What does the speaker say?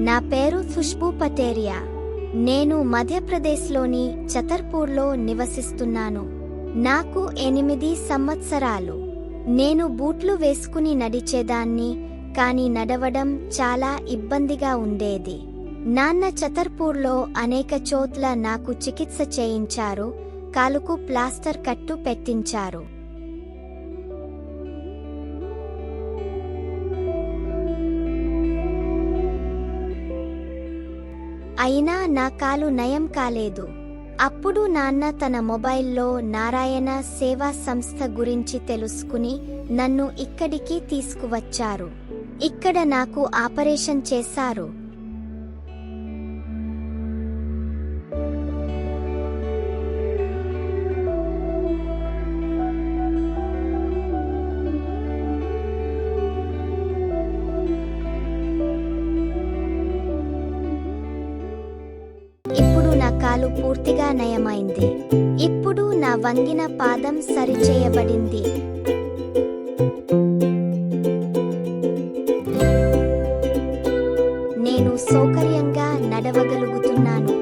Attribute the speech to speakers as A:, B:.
A: నా పేరు ఖుష్బూ పటేరియా నేను మధ్యప్రదేశ్లోని చతర్పూర్లో నివసిస్తున్నాను. నాకు ఎనిమిది సంవత్సరాలు. నేను బూట్లు వేసుకుని నడిచేదాన్ని కాని నడవడం చాలా ఇబ్బందిగా ఉండేది. నాన్న చతర్పూర్లో అనేక చోట్ల నాకు చికిత్స చేయించారు కాలుకు ప్లాస్టర్ కట్టు పెట్టించారు. అయినా నా కాలు నయం కాలేదు. అప్పుడు నాన్న తన మొబైల్లో నారాయణ సేవా సంస్థ గురించి తెలుసుకుని నన్ను ఇక్కడికి తీసుకువచ్చారు. ఇక్కడ నాకు ఆపరేషన్ చేశారు. ఇప్పుడు పూర్తిగా నయమైంది. ఇప్పుడు నా వంగిన పాదం సరిచేయబడింది. నేను సౌకర్యంగా నడవగలుగుతున్నాను.